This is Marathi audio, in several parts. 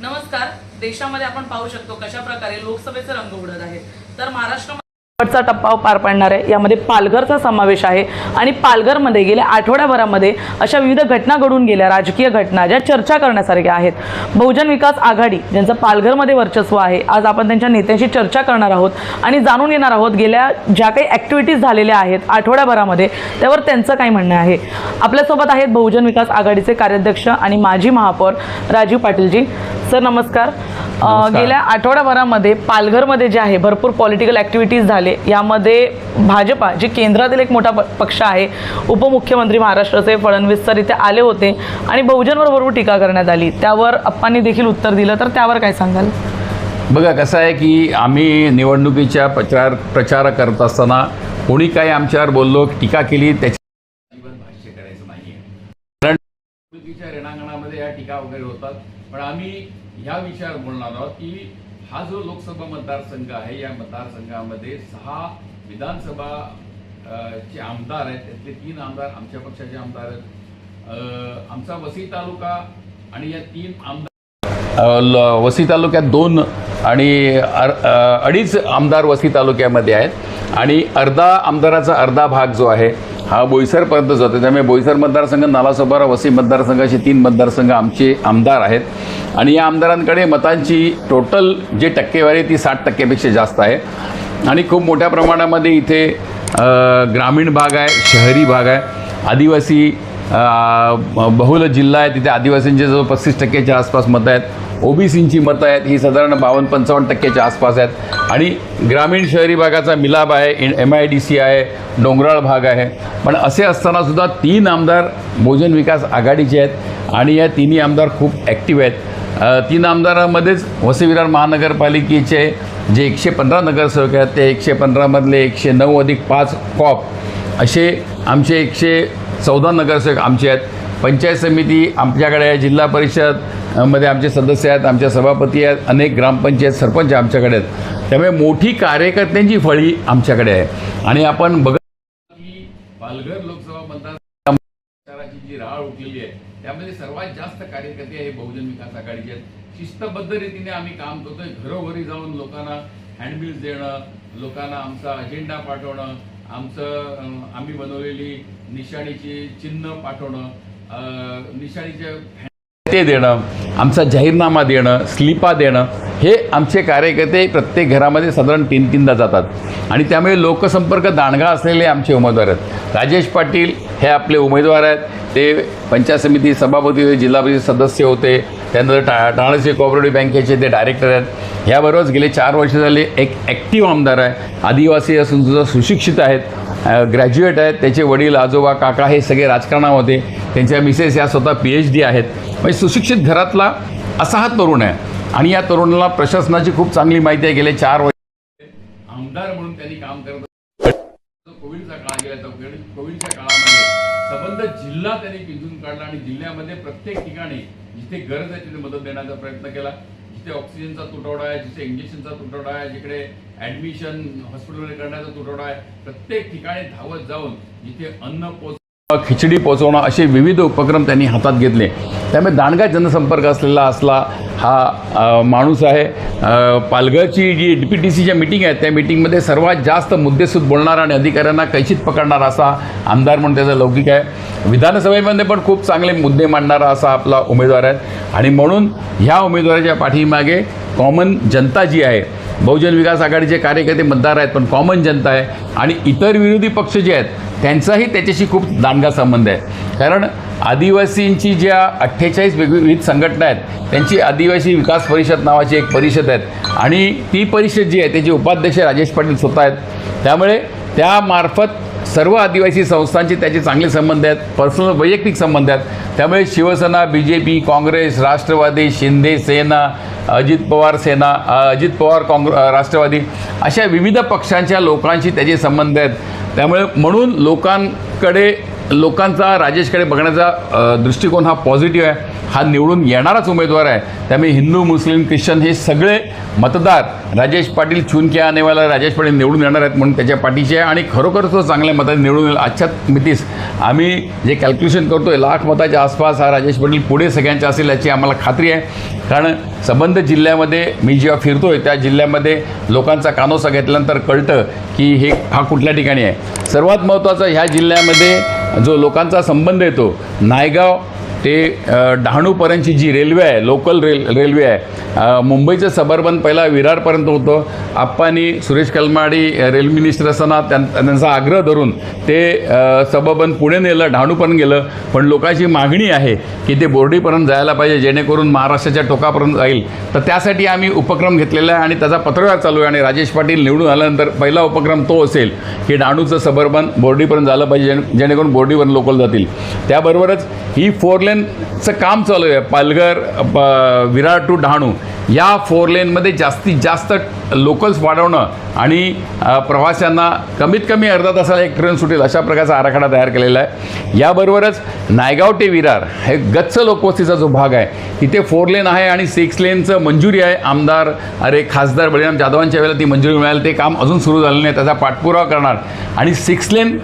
नमस्कार. देशामध्ये आपण पाहू शकतो कशा प्रकारे लोकसभेचे रंग उडत आहे तर महाराष्ट्र शेवटचा टप्पा पार पाडणार आहे. यामध्ये पालघरचा समावेश आहे आणि पालघरमध्ये गेल्या आठवड्याभरामध्ये अशा विविध घटना घडून गेल्या. राजकीय घटना ज्या चर्चा करण्यासारख्या आहेत. बहुजन विकास आघाडी ज्यांचं पालघरमध्ये वर्चस्व आहे आज आपण त्यांच्या नेत्यांशी चर्चा करणार आहोत आणि जाणून घेणार आहोत गेल्या ज्या काही ॲक्टिव्हिटीज झालेल्या आहेत आठवड्याभरामध्ये त्यावर त्यांचं काय म्हणणं आहे. आपल्यासोबत आहेत बहुजन विकास आघाडीचे कार्याध्यक्ष आणि माजी महापौर राजीव पाटीलजी. सर नमस्कार. गेल्या आठवड्याभरामध्ये पालघरमध्ये जे आहे भरपूर पॉलिटिकल ॲक्टिव्हिटीज झाले. यामध्ये भाजपा जे केंद्रातील एक मोठा पक्ष आहे उपमुख्यमंत्री महाराष्ट्राचे फडणवीस सर इथे आले होते आणि बहुजनवर भरपूर टीका करण्यात आली. त्यावर अप्पांनी देखील उत्तर दिलं. तर त्यावर काय सांगाल? बघा कसं आहे की आम्ही निवडणुकीच्या प्रचार प्रचार करत असताना कोणी काही आमच्यावर बोललो टीका केली त्याची भाष्य करायचं नाही कारण निवडणुकीच्या रिणांगणामध्ये या टीका वगैरे होतात. पण आम्ही ह्या विषयावर बोलणार आहोत की हा जो लोकसभा मतदारसंघ आहे या मतदारसंघामध्ये सहा विधानसभा चे आमदार आहेत. त्यातले तीन आमदार आमच्या पक्षाचे आमदार आहेत. आमचा वसई तालुका आणि या तीन आमदार ल- वसी तालुक्यात दोन आणि अडीच आमदार वसी तालुक्यामध्ये आहेत. आणि अर्धा आमदाराचा अर्धा भाग जो आहे हा बोईसरपर्यंत जातो त्यामुळे बोईसर मतदारसंघ नालासोपारा वसई मतदारसंघ असे तीन मतदारसंघ आमचे आमदार आहेत. आणि या आमदारांकडे मतांची टोटल जे टक्केवारी आहे ती साठ टक्क्यापेक्षा जास्त आहे. आणि खूप मोठ्या प्रमाणामध्ये इथे ग्रामीण भाग आहे शहरी भाग आहे. आदिवासी बहुल जिल्हा आहे तिथे आदिवासींचे जवळ पस्तीस टक्क्याच्या आसपास मतं आहेत. ओबीसींची मतं आहेत ही साधारण बावन्न पंचावन्न टक्क्याच्या आसपास आहेत. आणि ग्रामीण शहरी भागाचा मिलाप आहे in M I D C आहे डोंगराळ भाग आहे. पण असे असतानासुद्धा तीन आमदार बहुजन विकास आघाडीचे आहेत आणि या तिन्ही आमदार खूप ॲक्टिव्ह आहेत. तीन आमदारामध्येच वसविरार महानगरपालिकेचे जे एकशे पंधरा नगरसेवक आहेत ते एकशे पंधरामधले एकशे नऊ अधिक पाच कॉप असे आमचे एकशे चौदा नगरसेवक आमचे आहेत. पंचायत समिती आमच्याकडे जिल्हा परिषद मध्ये आमचे सदस्य आहेत आमच्या सभापती आहेत अनेक ग्रामपंचायत सरपंच आमच्याकडे आहेत. त्यामुळे मोठी कार्यकर्त्यांची फळी आमच्याकडे आहे. आणि आपण बघत की पालघर लोकसभा मतदारसंघाची जी राळ उठलेली आहे त्यामध्ये सर्वात जास्त कार्यकर्ते हे बहुजन विकास आघाडीचे आहेत. शिस्तबद्ध रीतीने आम्ही काम करतोय. घरोघरी जाऊन लोकांना हँडबिल्स देणं लोकांना आमचा अजेंडा पाठवणं आमचं आम्ही बनवलेली निशाणीची चिन्ह पाठवणं अं, निशाणीचे ते देणं आमचा जाहीरनामा देणं स्लिपा देणं हे आमचे कार्यकर्ते प्रत्येक घरामध्ये साधारण तीन तीनदा जातात. आणि त्यामुळे लोकसंपर्क दांडगा असलेले आमचे उमेदवार आहेत. राजेश पाटील हे आपले उमेदवार आहेत. ते पंचायत समिती सभापती होते जिल्हा परिषद सदस्य होते. त्यानंतर टा टाळासी कोऑपरेटिव्ह बँकेचे ते डायरेक्टर आहेत. ह्याबरोबरच गेले चार वर्ष झाले एक ॲक्टिव्ह आमदार आहे. आदिवासी असून सुद्धा सुशिक्षित आहेत. ग्रॅज्युएट आहेत. त्याचे वडील आजोबा काका हे सगळे राजकारणामध्ये. त्यांच्या मिसेस या स्वतः पी एच डी आहेत. म्हणजे सुशिक्षित घरातला असा हा तरुण आहे. आणि या तरुणाला प्रशासनाची खूप चांगली माहिती आहे. गेले चार वर्ष आमदार म्हणून त्यांनी काम करत कोविडचा काळ गेला तर कोविडच्या काळामध्ये संबंध जिल्हा त्यांनी पिंजून काढला आणि जिल्ह्यामध्ये प्रत्येक ठिकाणी जिथे गरज आहे तिथे मदत देण्याचा प्रयत्न केला. जिथे ऑक्सिजनचा तुटवडा आहे जिथे इंजेक्शनचा तुटवडा आहे जिकडे ऍडमिशन हॉस्पिटलमध्ये करण्याचा तुटवडा आहे प्रत्येक ठिकाणी धावत जाऊन जिथे अन्न पोच खिचडी पोचवणं असे विविध उपक्रम त्यांनी हातात घेतले. त्यामुळे दानगा जनसंपर्क असलेला असला हा माणूस आहे. पालघरची जी डी पी टी सीच्या मिटिंग आहे त्या मिटिंगमध्ये सर्वात जास्त मुद्देसूद बोलणारा आणि अधिकाऱ्यांना कैशीत पकडणारा असा आमदार म्हणून त्याचा लौकिक आहे. विधानसभेमध्ये पण खूप चांगले मुद्दे मांडणारा असा आपला उमेदवार आहे आणि म्हणून ह्या उमेदवाराच्या पाठीमागे कॉमन जनता जी आहे बहुजन विकास आघाडीचे कार्यकर्ते मतदार आहेत पण कॉमन जनता आहे. आणि इतर विरोधी पक्ष जे आहेत त्यांचाही त्याच्याशी खूप दांडगा संबंध आहे. कारण आदिवासींची ज्या अठ्ठेचाळीस वेगवेगळी संघटना आहेत त्यांची आदिवासी विकास परिषद नावाची एक परिषद आहेत. आणि ती परिषद जी आहे त्याचे उपाध्यक्ष राजेश पाटील स्वतः आहेत. त्यामुळे त्यामार्फत सर्व आदिवासी संस्थांचे त्याचे चांगले संबंध आहेत पर्सनल वैयक्तिक संबंध आहेत. त्यामुळे Shiv Sena B J P Congress Rashtravadi Shinde Sena Ajit Pawar Sena Ajit Pawar काँग्रे Rashtravadi अशा विविध पक्षांच्या लोकांशी त्याचे संबंध आहेत. त्यामुळे म्हणून लोकांकडे लोकांचा राजेशकडे बघण्याचा दृष्टिकोन हा पॉझिटिव्ह आहे. हा निवडून येणाराच उमेदवार आहे. त्यामुळे हिंदू मुस्लिम ख्रिश्चन हे सगळे मतदार राजेश पाटील चुनक्या आणेवाला राजेश पाटील निवडून येणार आहेत म्हणून त्याच्या पाठीचे आहे. आणि खरोखर तो चांगल्या मताने निवडून येईल. आजच्या मितीस आम्ही जे कॅल्क्युलेशन करतो आहे लाख मताच्या आसपास हा राजेश पाटील पुढे सगळ्यांच्या असेल याची आम्हाला खात्री आहे. कारण संबंध जिल्ह्यामध्ये मी जेव्हा फिरतो आहे त्या जिल्ह्यामध्ये लोकांचा कानोसा घेतल्यानंतर कळतं की हे हा कुठल्या ठिकाणी आहे. सर्वात महत्त्वाचं ह्या जिल्ह्यामध्ये जो लोकांचा संबंध येतो नायगाव ते डहाणूपर्यंतची जी रेल्वे आहे लोकल रेल रेल्वे आहे मुंबईचं सबर्बन पहिला विरारपर्यंत होतं. आप्पानी सुरेश कलमाडी रेल्वे मिनिस्टर असताना त्यां त्यांचा आग्रह धरून ते सबर्बन पुढे नेलं डहाणूपर्यंत गेलं. पण लोकांची मागणी आहे की ते बोर्डीपर्यंत जायला पाहिजे जेणेकरून महाराष्ट्राच्या टोकापर्यंत जाईल. तर त्यासाठी आम्ही उपक्रम घेतलेला आहे आणि त्याचा पत्रव्यवहार चालू आहे आणि राजेश पाटील निवडून आल्यानंतर पहिला उपक्रम तो असेल की डहाणूचं सबर्बन बोर्डीपर्यंत झालं पाहिजे जेणेकरून बोर्डीपर्यंत लोकल जातील. त्याबरोबरच ही फोर लेनचं काम चालू आहे. पालघर प- विरार टू डहाणू. या फोर लेनमध्ये जास्तीत जास्त लोकल्स वाढवणं आणि प्रवाशांना कमीत कमी अर्धा तासाला एक ट्रेन सुटेल अशा प्रकारचा आराखडा तयार केलेला आहे. याबरोबरच नायगाव ते विरार हे गच्च लोकवस्तीचा जो भाग आहे तिथे फोर लेन आहे आणि सिक्स लेनचं मंजुरी आहे. आमदार अरे खासदार बळीराम जाधवांच्या वेळेला ती मंजुरी मिळाली. ते काम अजून सुरू झालं नाही त्याचा पाठपुरावा करणार. आणि सिक्स लेन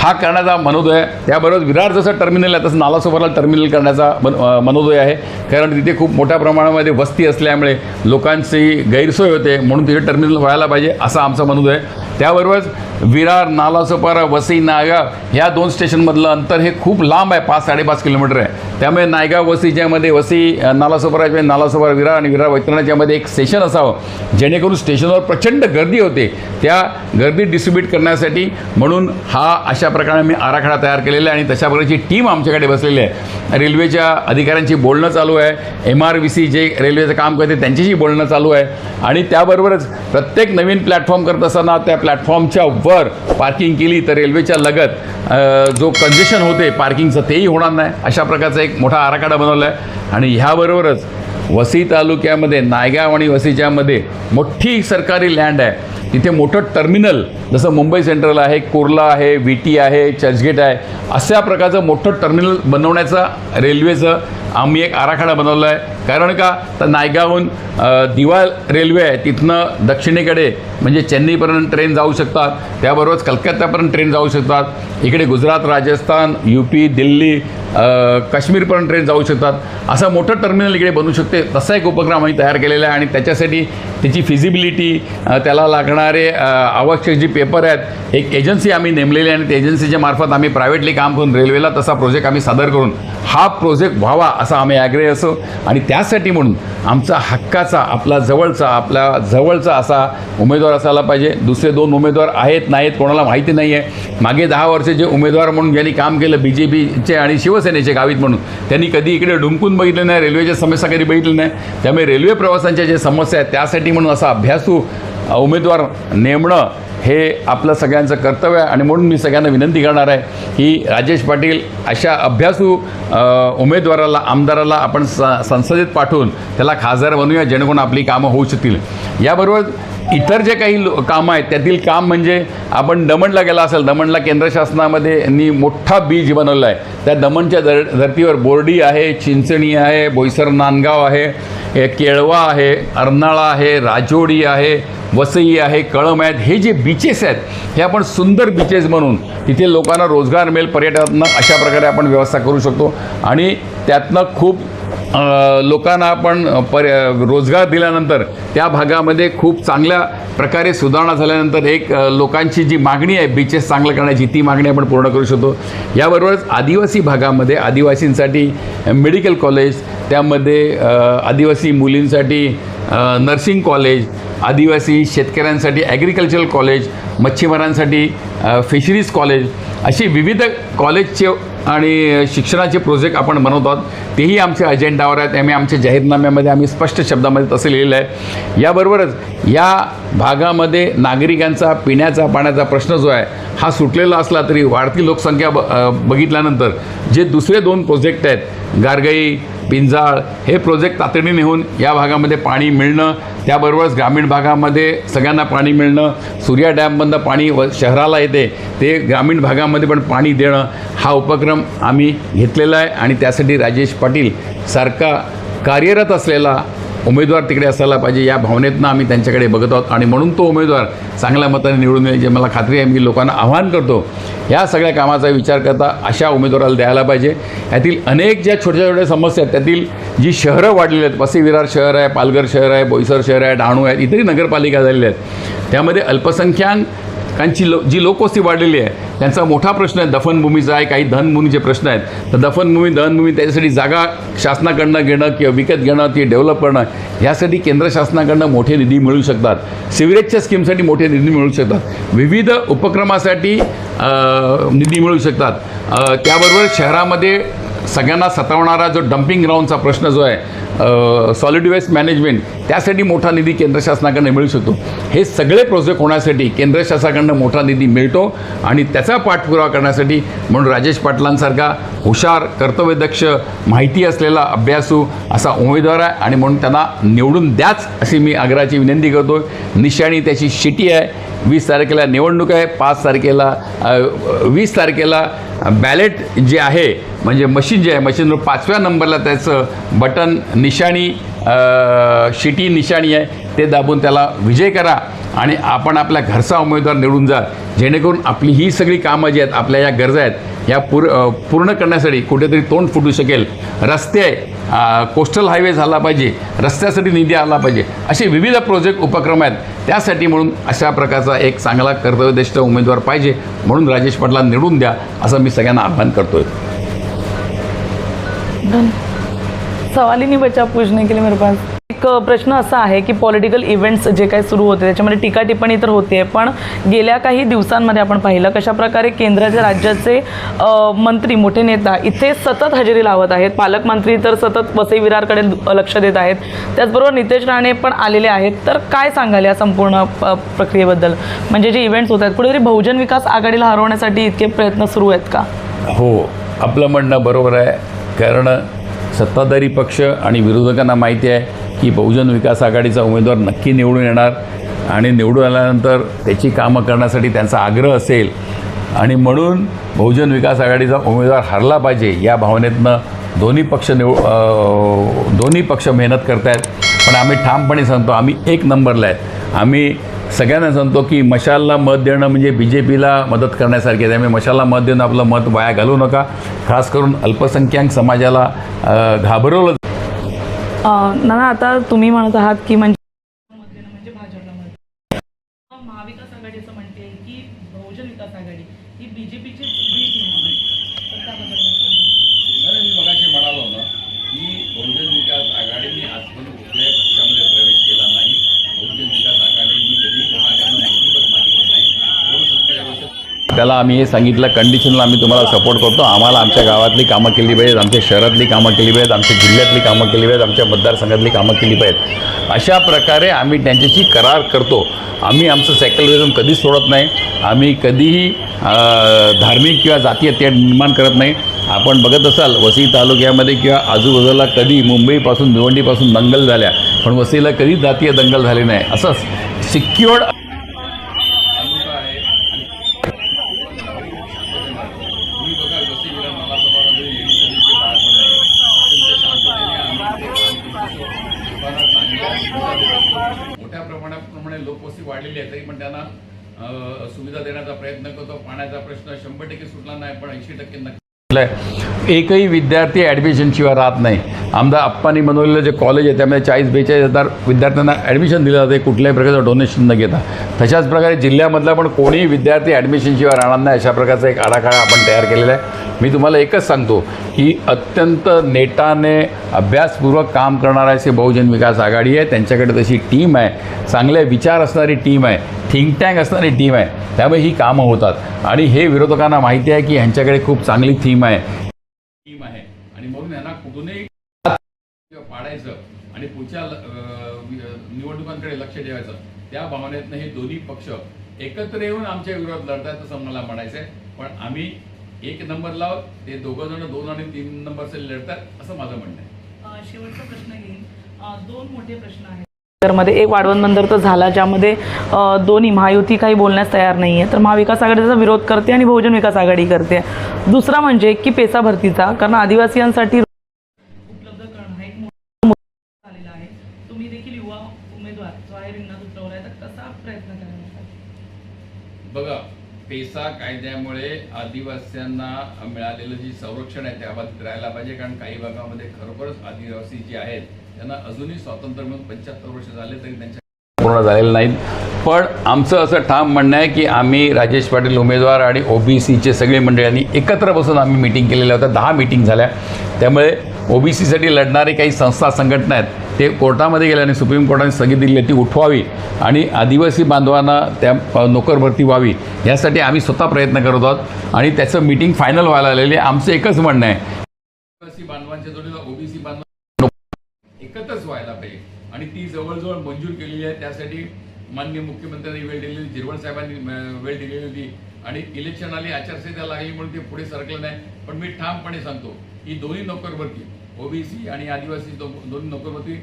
हा करण्याचा मनोदय आहे. त्याबरोबर विरार जसं टर्मिनल आहे तसं नालासोबरला टर्मिनल करण्याचा मन मनोदय आहे. कारण तिथे खूप मोठ्या प्रमाणामध्ये वस्ती असल्यामुळे लोकांची गैरसोय होते म्हणून तिथे टर्मिनल व्हायला पाहिजे असा आमचा मनोदय त्याबरोबरच विरार नालासोपारा वसई नायगाव ह्या दोन स्टेशनमधलं अंतर हे खूप लांब आहे पाच साडेपाच किलोमीटर आहे. त्यामुळे नायगाव वसईच्यामध्ये वसई अ, नालासोपाराच्या नालासोपारा विरार आणि विरार वैतरणाच्यामध्ये एक स्टेशन असावं जेणेकरून स्टेशनवर प्रचंड गर्दी होते. त्या गर्दी डिस्ट्रीब्यूट करण्यासाठी म्हणून हा अशा प्रकारे मी आराखडा तयार केलेला आहे आणि तशा प्रकारची टीम आमच्याकडे बसलेली आहे. रेल्वेच्या अधिकाऱ्यांची बोलणं चालू आहे. एम आर व्ही सी जे रेल्वेचं काम करते त्यांच्याशी बोलणं चालू आहे. आणि त्याबरोबरच प्रत्येक नवीन प्लॅटफॉर्म करत असताना त्या प्लॅटफॉर्मच्या वर पार्किंग केली तर रेल्वेच्या लगत जो कंजेशन होते पार्किंगचं तेही होणार नाही. अशा प्रकारचा एक मोठा आराखडा बनवला आहे. आणि ह्याबरोबरच वसई तालुक्यामध्ये नायगाव आणि वसईच्यामध्ये मोठी सरकारी लँड आहे. तिथे मोठं टर्मिनल जसं मुंबई सेंट्रल आहे कुर्ला आहे व्ही टी आहे चर्चगेट आहे अशा प्रकारचं मोठं टर्मिनल बनवण्याचा रेल्वेचं आम्ही एक आराखडा बनवला आहे कारण का? तर नायगावहून दिवा रेल्वे आहे तिथनं दक्षिणेकडे म्हणजे चेन्नईपर्यंत ट्रेन जाऊ शकतात. त्याबरोबरच कलकत्त्यापर्यंत ट्रेन जाऊ शकतात. इकडे गुजरात राजस्थान यू पी दिल्ली काश्मीरपर्यंत ट्रेन जाऊ शकतात. असं मोठं टर्मिनल इकडे बनू शकते. तसा एक उपक्रम आम्ही तयार केलेला आहे आणि त्याच्यासाठी त्याची फिजिबिलिटी त्याला लागणारे आवश्यक जी पेपर आहेत एक एजन्सी आम्ही नेमलेली आहे आणि त्या एजन्सीच्या मार्फत आम्ही प्रायव्हेटली काम करून रेल्वेला तसा प्रोजेक्ट आम्ही सादर करून हा प्रोजेक्ट व्हावा असा आम्ही आग्रह असो. आणि त्यासाठी म्हणून आमचा हक्काचा आपला जवळचा आपल्या जवळचा असा उमेदवार असायला पाहिजे. दुसरे दोन उमेदवार आहेत नाहीत कोणाला माहिती नाही आहे मागे दहा वर्ष जे उमेदवार म्हणून ज्यांनी काम केलं बी जे पीचे आणि शिवसेनेचे गावीत म्हणून त्यांनी कधी इकडे डुंकून बघितलं नाही रेल्वेच्या समस्या कधी बघितलं नाही. त्यामुळे रेल्वे प्रवासांच्या ज्या समस्या आहेत त्यासाठी म्हणून असा अभ्यासू उमेदवार नेमणं हे आपलं सगळ्यांचं कर्तव्य आहे. आणि म्हणून मी सगळ्यांना विनंती करणार आहे की राजेश पाटील अशा अभ्यासू उमेदवाराला आमदाराला आपण स संसदेत पाठवून त्याला खासदार बनवूया जेणेकरून आपली कामं होऊ शकतील. याबरोबर इतर जे काही लो कामं आहेत त्यातील काम म्हणजे आपण दमणला गेला असेल दमणला केंद्र शासनामध्ये नी मोठा बीज बनवला आहे. त्या दमणच्या धर धर्तीवर बोर्डी आहे चिंचणी आहे बोईसर नांदगाव आहे केळवा आहे अर्नाळा आहे राजोडी आहे वसई आहे कळम आहेत. हे जे बीचेस आहेत हे आपण सुंदर बीचेस म्हणून तिथे लोकांना रोजगार मिळेल पर्यटकांना अशा प्रकारे आपण व्यवस्था करू शकतो. आणि त्यातनं खूप लोकांना आपण पर रोजगार दिल्यानंतर त्या भागामध्ये खूप चांगल्या प्रकारे सुधारणा झाल्यानंतर एक लोकांची जी मागणी आहे बीचेस चांगलं करण्याची ती मागणी आपण पूर्ण करू शकतो. याबरोबरच आदिवासी भागामध्ये आदिवासींसाठी मेडिकल कॉलेज त्यामध्ये आदिवासी मुलींसाठी नर्सिंग कॉलेज आदिवासी शेतकऱ्यांसाठी ॲग्रिकल्चरल कॉलेज मच्छीमारांसाठी फिशरीज कॉलेज अशी विविध कॉलेजचे आणि शिक्षणाचे प्रोजेक्ट आपण बनवतो आहोत तेही आमच्या अजेंडावर आहेत. त्यामुळे आमच्या जाहीरनाम्यामध्ये आम्ही स्पष्ट शब्दामध्ये तसं लिहिलेलं आहे. याबरोबरच या भागामध्ये नागरिकांचा पिण्याचा पाण्याचा प्रश्न जो आहे हा सुटलेला असला तरी वाढती लोकसंख्या ब बघितल्यानंतर जे दुसरे दोन प्रोजेक्ट आहेत गारगाई पिंजाळ हे प्रोजेक्ट तातडीने होऊन या भागामध्ये पाणी मिळणं त्याबरोबरच ग्रामीण भागामध्ये सगळ्यांना पाणी मिळणं सूर्या डॅममधनं पाणी व शहराला येते ते ग्रामीण भागामध्ये पण पाणी देणं हा उपक्रम आम्ही घेतलेला आहे आणि त्यासाठी राजेश पाटील सारखा कार्यरत असलेला उमेदवार तिकडे असायला पाहिजे या भावनेतनं आम्ही त्यांच्याकडे बघत आहोत. आणि म्हणून तो उमेदवार चांगल्या मताने निवडून येईल जे मला खात्री आहे मी लोकांना आव्हान करतो. या सगळ्या कामाचा विचार करता अशा उमेदवाराला द्यायला पाहिजे. यातील अनेक ज्या छोट्या छोट्या समस्या आहेत त्यातील जी शहरं वाढलेली आहेत वसई विरार शहर आहे पालघर शहर आहे बोईसर शहर आहे डहाणू आहे इतरही नगरपालिका झालेल्या आहेत. त्यामध्ये अल्पसंख्याक अल्पसंख्याकांची लो जी लोकवस्ती वाढलेली आहे त्यांचा मोठा प्रश्न आहे दफनभूमीचा आहे काही धनभूमीचे प्रश्न आहेत. तर दफनभूमी दहनभूमी त्याच्यासाठी जागा शासनाकडनं घेणं किंवा विकत घेणं ती डेव्हलप करणं यासाठी केंद्र शासनाकडनं मोठे निधी मिळू शकतात. सिवरेजच्या स्कीमसाठी मोठे निधी मिळू शकतात. विविध उपक्रमासाठी निधी मिळू शकतात. त्याबरोबर शहरामध्ये सगळ्यांना सतावणारा जो डम्पिंग ग्राउंडचा प्रश्न जो आहे सॉलिड वेस्ट मॅनेजमेंट त्यासाठी मोठा निधी केंद्र शासनाकडनं मिळू शकतो. हे सगळे प्रोजेक्ट होण्यासाठी केंद्र शासनाकडनं मोठा निधी मिळतो आणि त्याचा पाठपुरावा करण्यासाठी म्हणून राजेश पाटलांसारखा हुशार कर्तव्यदक्ष माहिती असलेला अभ्यासू असा उमेदवार आहे आणि म्हणून त्यांना निवडून द्याच अशी मी आग्रहाची विनंती करतो. निशाणी त्याची शिटी आहे. वीस तारखेला निवडणूक आहे. पाच तारखेला वीस तारखेला बॅलेट जे आहे म्हणजे मशीन जे आहे मशीनवर पाचव्या नंबरला त्याचं बटन निशाणी शिटी निशाणी आहे ते दाबून त्याला विजय करा आणि आपण आपल्या घरचा उमेदवार निवडून जा. जेणेकरून आपली ही सगळी कामं जी आहेत आपल्या या गरजा आहेत या पूर पूर्ण करण्यासाठी कुठेतरी तोंड फुटू शकेल. रस्ते अ, कोस्टल हायवे झाला पाहिजे रस्त्यासाठी निधी आला पाहिजे असे विविध प्रोजेक्ट उपक्रम आहेत. त्यासाठी म्हणून अशा प्रकारचा एक चांगला कर्तव्यनिष्ठ उमेदवार पाहिजे म्हणून राजेश पाटला निवडून द्या असं मी सगळ्यांना आव्हान करतोय. सवाल ही नहीं बचा पूछने के लिए मेरे पास. एक प्रश्न असा आहे की पॉलिटिकल इव्हेंट्स जे काही सुरू होते त्याच्यामध्ये टीका टिप्पणी तर होते पण गेल्या काही दिवसांमध्ये आपण पाहिलं कशाप्रकारे केंद्राच्या राज्याचे मंत्री मोठे नेता इथे सतत हजेरी लावत आहेत. पालकमंत्री तर सतत वसई विरारकडे लक्ष देत आहेत. त्याचबरोबर नितेश राणे पण आलेले आहेत. तर काय सांगाल या संपूर्ण प- प्रक्रियेबद्दल? म्हणजे जे इव्हेंट्स होत आहेत कुठेतरी बहुजन विकास आघाडीला हरवण्यासाठी इतके प्रयत्न सुरू आहेत का? हो आपलं म्हणणं बरोबर आहे. कारण सत्ताधारी पक्ष आणि विरोधकांना माहिती आहे की बहुजन विकास आघाडीचा उमेदवार नक्की निवडून येणार आणि निवडून आल्यानंतर त्याची कामं करण्यासाठी त्यांचा आग्रह असेल. आणि म्हणून बहुजन विकास आघाडीचा उमेदवार हरला पाहिजे या भावनेतनं दोन्ही पक्ष निव दोन्ही पक्ष मेहनत करत आहेत पण आम्ही ठामपणे सांगतो आम्ही एक नंबरला आहे. आम्ही सगळ्यांना सांगतो की मशालला मत देणं म्हणजे बी जे पीला मदत करण्यासारखे आहे. त्यामुळे मशालला मत देणं आपलं मत वाया घालू नका. खास करून अल्पसंख्याक समाजाला घाबरवलं ना आता तुम्ही म्हणत आहात की म्हणजे म्हणजे भाजपला मत. महाविकास आघाडी असं म्हणते की बहुजन विकास आघाडी ही बीजेपीची बी टीम आहे तर त्याबद्दल काय सांगाल? मी मगाशी म्हणालो ना की बहुजन विकास आघाडीने आजपर्यंत कुठल्याही पक्षामध्ये प्रवेश केला नाही बहुजन विकास आघाडीने कधी कोणाकडनं मंत्रिपद मागितले नाही दोन सत्तेच्या वर्षात त्याला आम्ही हे सांगितलं कंडिशनला आम्ही तुम्हाला सपोर्ट करतो. आम्हाला आमच्या गावातली कामं केली पाहिजेत आमच्या शहरातली कामं केली पाहिजेत आमच्या जिल्ह्यातली कामं केली पाहिजेत आमच्या मतदारसंघातली कामं केली पाहिजेत. अशा प्रकारे आम्ही त्यांच्याशी करार करतो. आम्ही आमचं सेक्युलरिझम कधीच सोडत नाही. आम्ही कधीही धार्मिक किंवा जातीय ते निर्माण करत नाही. आपण बघत असाल वसई तालुक्यामध्ये किंवा आजूबाजूला कधी मुंबईपासून भिवंडीपासून दंगल झाल्या पण वसईला कधी जातीय दंगल झाले नाही. असंच सिक्युअर्ड तुम्ही बघा वसई विरार महासभामध्ये लेडीज सर्व्हिसचे बाळ पण नाही अत्यंत शांततेने आम्ही लोकांना चांगल्या सुविधा देतो. मोठ्या प्रमाणाप्रमाणे लोकवस्ती वाढलेली आहे तरी पण त्यांना अ, सुविधा देण्याचा प्रयत्न करतो प्रश्न शंभर टक्के सुटला नाही पण ऐंशी टक्के नक्की. एकही विद्यार्थी ॲडमिशनशिवाय राहत नाही. आमदार अप्पानी बनवलेलं जे कॉलेज आहे त्यामध्ये चाळीस बेचाळीस हजार विद्यार्थ्यांना ॲडमिशन दिलं जाते. कुठल्याही प्रकारचं डोनेशन न घेता. तशाच प्रकारे जिल्ह्यामधला पण कोणीही विद्यार्थी ॲडमिशनशिवाय राहणार नाही अशा प्रकारचा एक आराखडा आपण तयार केलेला आहे. मी तुम्हाला एकच सांगतो की अत्यंत नेटाने अभ्यासपूर्वक काम करणारा बहुजन विकास आघाडी आहे त्यांच्याकडे तशी टीम आहे चांगले विचार असणारी टीम आहे थिंक टँक असणारी टीम आहे त्यामुळे ही कामं होतात. आणि हे विरोधकांना माहिती आहे की ह्यांच्याकडे खूप चांगली थीम आहे. टीम आहे. आणि म्हणून यांना कुठूनही पाडायचं आणि पुढच्या निवडणुकांकडे लक्ष ठेवायचं त्या भावनेतनं हे दोन्ही पक्ष एकत्र येऊन आमच्या विरोधात लढतात असं मला म्हणायचं आहे पण आम्ही एक नंबरला ते दोघं जण दोन आणि तीन नंबरचे लढतात असं माझं म्हणणं आहे. शेवटचा प्रश्न घेईन दोन मोठे प्रश्न आहेत. मध्ये एक वाढवण बंदर तर झाला ज्यामध्ये दोन्ही महायुती काही बोलण्यास तयार नाही आहे तर महाविकास आघाडीचा विरोध करते आणि बहुजन विकास आघाडी करते. दुसरा म्हणजे की पेसा भरतीचा कारण आदिवासीयांसाठी उपलब्ध करणं हा एक मोठा मुद्दा झालेला आहे तुम्ही देखील युवा उमेदवार जो आहे रिंगणात उतरवलाय तर कसा प्रयत्न करायचा बघा पेसा कायद्यामुळे आदिवासींना मिळालेलं जी संरक्षण आहे त्या बाबतीत राहायला पाहिजे. कारण काही भागामध्ये खरोखरच आदिवासी जे आहेत त्यांना अजूनही स्वातंत्र्य मिळून पंच्याहत्तर वर्ष झाले तरी त्यांच्या पूर्ण झालेलं नाहीत पण आमचं असं ठाम म्हणणं आहे की आम्ही राजेश पाटील उमेदवार आणि ओबीसीचे सगळे मंडळांनी एकत्र बसून आम्ही मिटिंग केलेल्या होत्या. दहा मिटिंग झाल्या. त्यामुळे ओबीसीसाठी लढणारे काही संस्था संघटना आहेत ते कोर्टामध्ये गेल्याने सुप्रीम कोर्टाने स्थगिती दिली ती उठवावी आणि आदिवासी बांधवांना त्या नोकरभरती नोकर भरती व्हावी यासाठी आम्ही स्वतः प्रयत्न करत आहोत आणि त्याचं मिटिंग फायनल व्हायला आलेली आहे. आमचं एकच म्हणणं आहे. आदिवासी बांधवांच्या जोडीला ओबीसी बांधव एकत्रच व्हायला पाहिजे. आणि ती जवळजवळ मंजूर केलेली आहे. त्यासाठी माननीय मुख्यमंत्र्यांनी वेळ दिलेली झिरवळ साहेबांनी वेळ दिलेली होती. आणि इलेक्शन आली आचारसंहिता लागली म्हणून ते पुढे सरकलं नाही. पण मी ठामपणे सांगतो ही दोन्ही नोकर भरती ओबीसी आणि आदिवासी दोन दोन्ही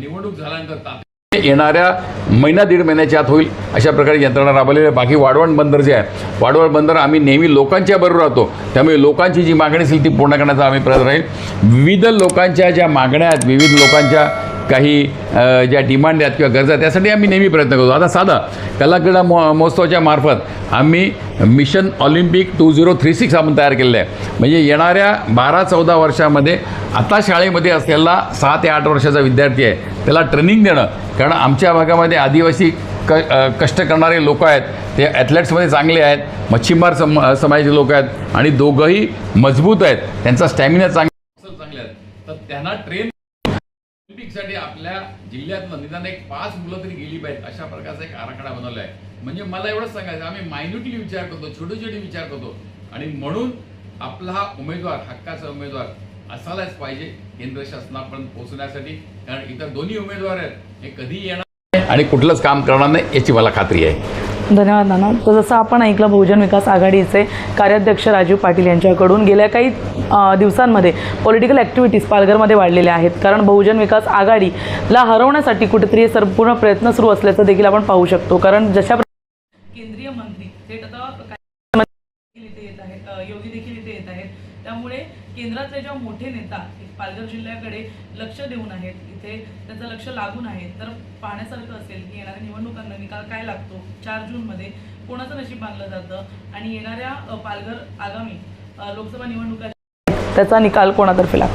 निवडणूक झाल्यानंतर तात्काळ येणाऱ्या महिना दीड महिन्याच्या आत होईल अशा प्रकारे यंत्रणा राबवलेली आहे. बाकी वाढवण बंदर जे आहे वाढवण बंदर आम्ही नेहमी लोकांच्या बरोबर राहतो. त्यामुळे लोकांची जी मागणी असेल ती पूर्ण करण्याचा आम्ही प्रयत्न राहील. विविध लोकांच्या ज्या मागण्या आहेत विविध लोकांच्या काही ज्या डिमांड आहेत किंवा गरजा आहेत, त्यासाठी आम्ही नेहमी प्रयत्न करतो. आता साधा कलाक्रीडा मो महोत्सवाच्या मार्फत आम्ही mission Olympic two zero three six आपण तयार केलेलं आहे. म्हणजे येणाऱ्या बारा चौदा वर्षामध्ये आता शाळेमध्ये असलेला सहा ते आठ वर्षाचा विद्यार्थी आहे त्याला ट्रेनिंग देणं. कारण आमच्या भागामध्ये आदिवासी क कष्ट करणारे लोक आहेत ते ॲथलेट्समध्ये चांगले आहेत मच्छीमार सम समाजाचे लोक आहेत आणि दोघंही मजबूत आहेत. त्यांचा स्टॅमिना चांगला चांगले आहेत. तर त्यांना ट्रेन ऑलिम्पिकसाठी आपल्या जिल्ह्यातनं निदान एक पाच मुलं तरी गेली पाहिजेत. अशा प्रकारचा एक आराखडा बनवला आहे. म्हणजे मला एवढंच सांगायचं आम्ही मायन्युटली विचार करतो छोटे छोटे विचार करतो. आणि म्हणून आपला हा उमेदवार हक्काचा उमेदवार असायलाच पाहिजे केंद्र शासनापर्यंत पोहोचण्यासाठी. कारण इतर दोन्ही उमेदवार आहेत हे कधी येणार आणि कुठलंच काम करणार नाही याची मला खात्री आहे. धन्यवाद नाना. तर जसं आपण ऐकलं बहुजन विकास आघाडीचे कार्याध्यक्ष राजीव पाटील यांच्याकडून गेल्या काही दिवसांमध्ये पॉलिटिकल ॲक्टिव्हिटीज पालघरमध्ये वाढलेल्या आहेत. कारण बहुजन विकास आघाडीला हरवण्यासाठी कुठेतरी हे संपूर्ण प्रयत्न सुरू असल्याचं देखील आपण पाहू शकतो. कारण जशा केंद्रीय मंत्री थेट आता योगी देखील इथे येत आहेत. त्यामुळे केंद्रातले जेव्हा मोठे नेता एक पालघर जिल्ह्याकडे लक्ष देऊन आहेत इथे त्याचं लक्ष लागून आहे तर पाहण्यासारखं असेल की येणाऱ्या निवडणुकांना निकाल काय लागतो? चार जूनमध्ये कोणाचं नशीब बांधलं जातं? आणि येणाऱ्या पालघर आगामी लोकसभा निवडणुका त्याचा निकाल कोणातर्फे लागतो?